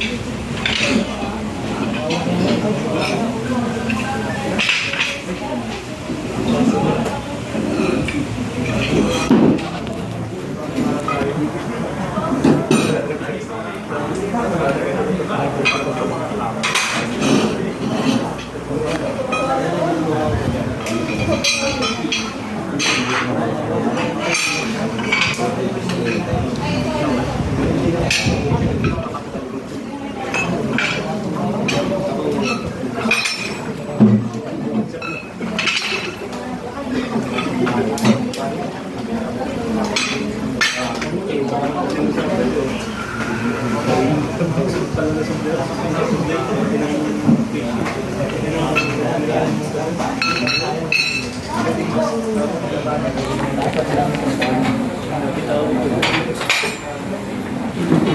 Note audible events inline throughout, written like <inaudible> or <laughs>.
Walang root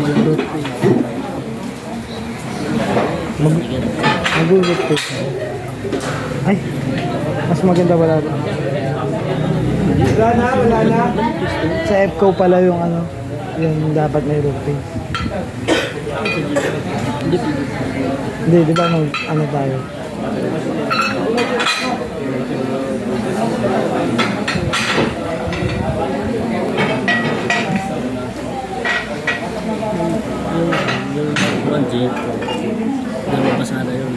Mag-root page. Mag-root. Ay! Mas maganda wala rin. Wala na, wala na. Sa EPCO pala yung ano, yung dapat may root page. Hindi, di ba nung ano tayo? Thank you. 1 jeep. Ganun pa sana yun.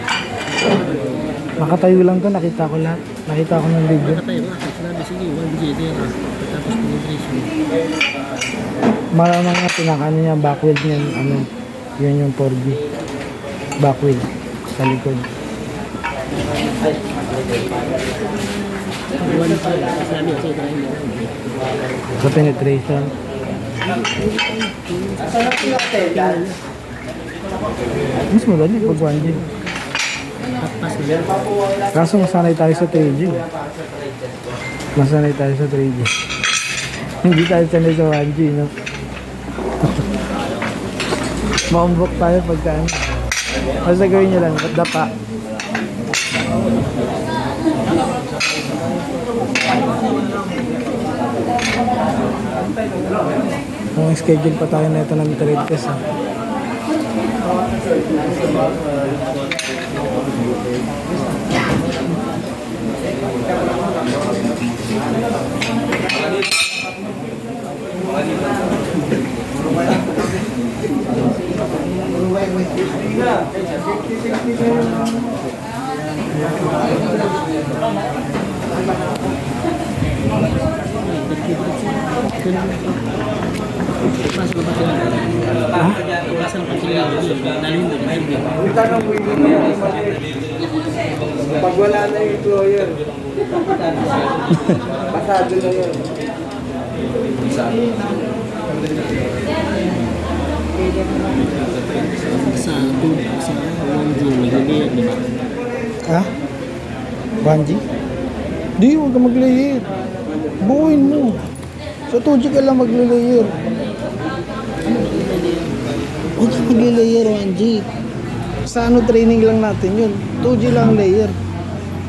Nakatayo lang to, nakita ko lahat. Nakita ko ng video. Nakatayo nga, sinabi sige, 1 jeep yun. Ah. Tapos penetration. Malamang nga pinakano niya, backwheel niya, ano, yun yung 4G. Backwheel, sa likod. Ay, sa penetration. Sa penetration. Mas madali pag 1G. Tapos na. Kaso masanay tayo sa 3G. Masanay tayo sa 3G. Hindi tayo sanay sa 1G, no? <laughs> Maumbok tayo pagka ano. Basta gawin nyo lang, dapa? Kung schedule pa tayo na ito ng trade test, ha? Pati yan. Ha? Tapos na pati yan. Lalim doon. Yung tanong mo mga Pag wala na yung employer, pasado na yun. Sa 2, sa 1G. Nag-layer, di ba? Ha? 1G? Di, huwag ka mag-layer. Buuin mo. Sa 2G ka lang mag-layer. Huwag ka mag-layer 1G. Sa ano training lang natin yun. 2G lang layer.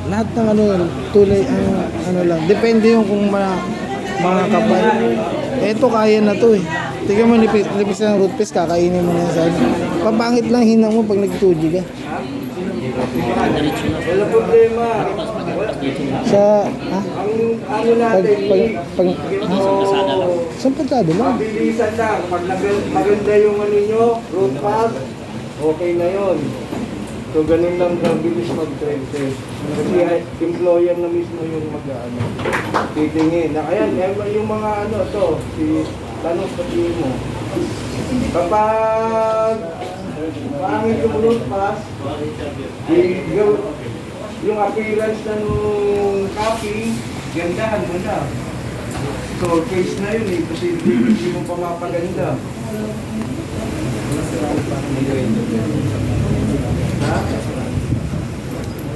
Lahat ng ano, tulay, ang ano lang. Depende yung kung mga, mga kapal. Eto, kaya na to eh. Tingnan mo, nipis, nipis ng root paste, kakainin mo na sa ano. Papangit lang hinang mo pag nag-2G ka. Wala problema. Sa, ha? Ang ano Pag, natin, pag, pag, kasada lang. Saan pagkado lang? mabilisan lang. Pag maganda yung ano nyo, road path, okay na yun. So, ganun lang kabilis mag-trend test. Kasi ay- employer na mismo yung mag-ano. Titingin. Na kaya, eh, yung mga ano to, si tanong tingin mo. Kapag pangit yung road pass, yung appearance na nung copy, gandahan mo na. So, case na yun eh, kasi hindi, hindi mo pa mapaganda. Ha?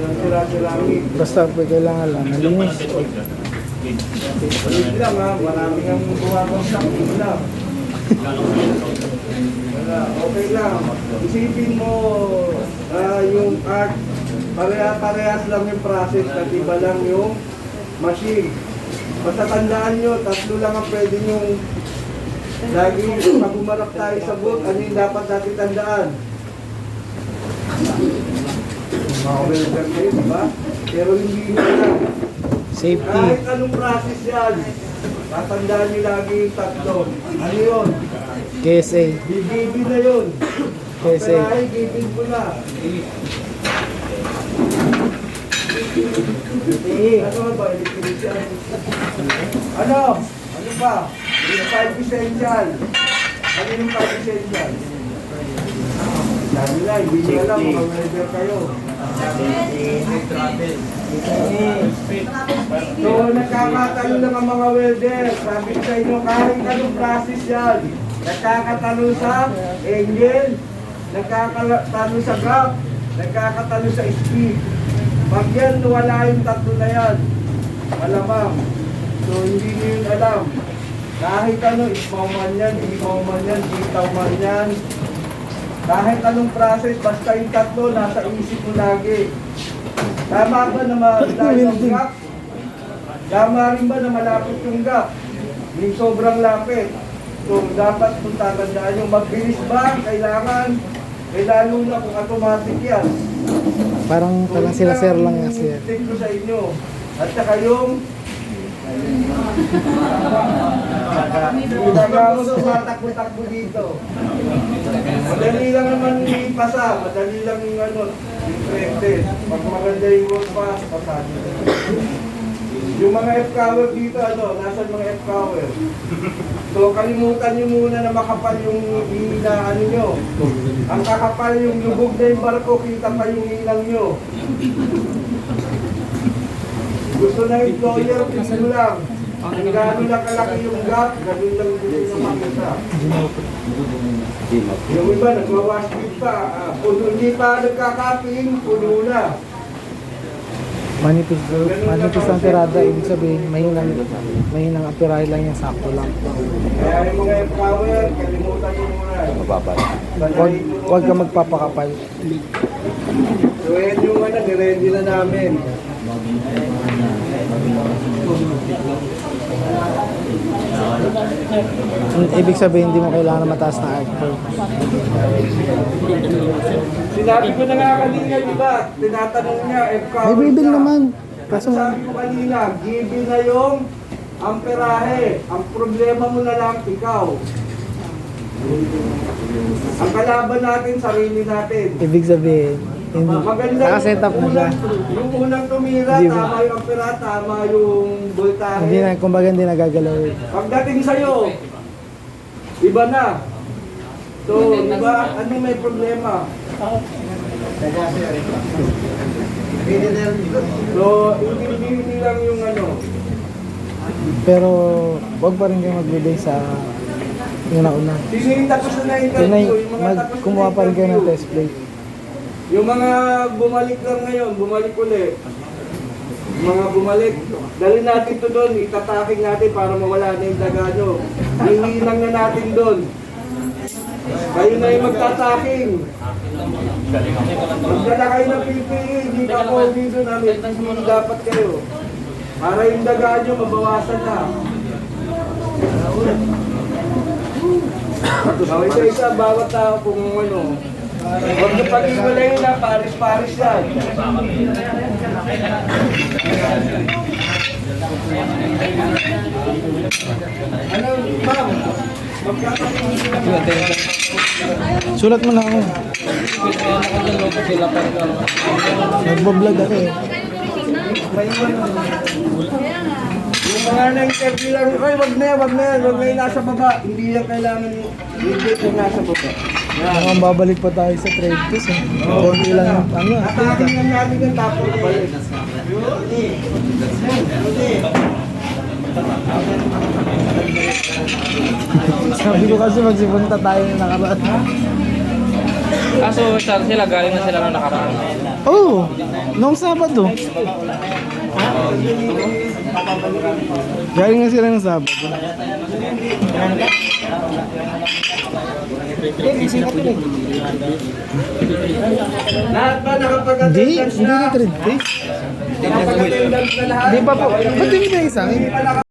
Sira-sirami. Basta kailangan lang, malinis. Ulit lang ha, marami ang bumabagsak. Wala. Wala, okay lang. Isipin mo ah, yung art, pareha-parehas lang yung process, at iba lang yung machine. Basta tandaan nyo, tatlo lang ang pwede yung lagi pag umarap tayo sa boat, ano yung dapat natin tandaan? Welder kayo, di ba? Pero hindi nyo alam. Safety. Kahit anong process yan, tatandaan nyo lagi yung tatlo. Ano yun? KSA. BBB na yun. KSA. Ay, giving ko na. Ano. Ano? Ba? Yung 5 essential. Ano yung 5 essential? Sabi na, hindi nyo alam, mga welder kayo. So, nagkakatalo lang ang mga welder. Sabi ko sa inyo, kahit anong process yan. Nagkakatalo sa angel, nagkakatalo sa gap, nagkakatalo sa speed. Pag yan, wala yung tatlo na yan. Malamang. So, hindi nyo yun alam. Kahit ano, ismaw man yan, imaw man yan, itaw man yan. Kahit anong process, basta yung tatlo, nasa isip mo lagi. Tama ba na malayo yung gap? Tama rin ba na malapit yung gap? Yung sobrang lapit. So, dapat kung tatandaan yung magbilis ba, kailangan, eh lalo na kung automatic yan. Parang, parang sila sir lang nga sir. Tip ko sa inyo. At saka yung Ilagaw mo tumatakbo-takbo dito. Madali lang naman ipasa, madali lang yung ano, yung. Pag maganda yung work pass, pasado. Yung mga F-cover dito, ano, nasan mga F-cover? So, kalimutan nyo muna na makapal yung hina, ano nyo. Ang kakapal yung lubog na yung barko, kita pa yung hinang nyo. Gusto ng employer, gusto lang. Ang gano'n lang kalaki yung gap, gano'n lang gusto nyo makita. Yung iba, nagwawash din pa. ah, puno, hindi pa nagkakaping, puno na. Manipis, manipis ang tirada, ibig sabihin, mahinang, mahinang apirahe lang yan, sakto lang. Mababal. Huwag, huwag ka magpapakapal. So, yan yung ano, niready na namin. Ibig sabihin, hindi mo kailangan na mataas na arc Sinabi ko na nga kanina, di ba? Tinatanong niya, F-cover May bibil naman. Kaso sabi ko kanina, given na yung amperahe. Ang problema mo na lang, ikaw. Ang kalaban natin, sarili natin. ibig sabihin. Maganda Nakaset up na siya. yung unang tumira, Di ba? tama yung ampera, tama yung voltahe. Hindi na, kumbaga hindi nagagalaw. Pagdating sa'yo, iba na. So, iba, ano may problema? So, hindi, hindi, hindi lang yung ano. Pero, wag pa rin kayo magbibigay sa yung nauna. Sino yung tapos na Yun interview? Yung mga mag, tapos na kumuha pa rin kayo ng interview. test plate. Yung mga bumalik lang ngayon, bumalik ulit. Mga bumalik, dali natin to doon, itataking natin para mawala na yung daga nyo. Hihilang na natin doon. Kayo na yung magtataking. Magdala kayo ng PPE, hindi ka po dito namin, hindi dapat kayo. Para yung daga nyo mabawasan na. Gawin sa isa, bawat tao kung ano. Huwag niyo pag-iwalay na, paris-paris yan. Ano, ma'am? Sulat mo na ako. Nagbablog ako eh. Yung mga na-interview lang, ay wag na yan, wag na yan, wag na yan, nasa baba. Hindi yan kailangan legit yung nasa baba. Mukhang babalik pa tayo sa trade test eh. Konti lang yung ano ah. Tatakin lang natin yung tapos balik. Sabi ko kasi magsipunta tayo na nakaraan. Kaso sila galing na sila nung nakaraan. Oo, oh, noong Sabado. Galing na sila ng Sabado. Lahat ba Hindi, nakapag-attendance hindi na? na trade test. Nakapag-attendance na lahat? Hindi pa po. Ba't hindi na sa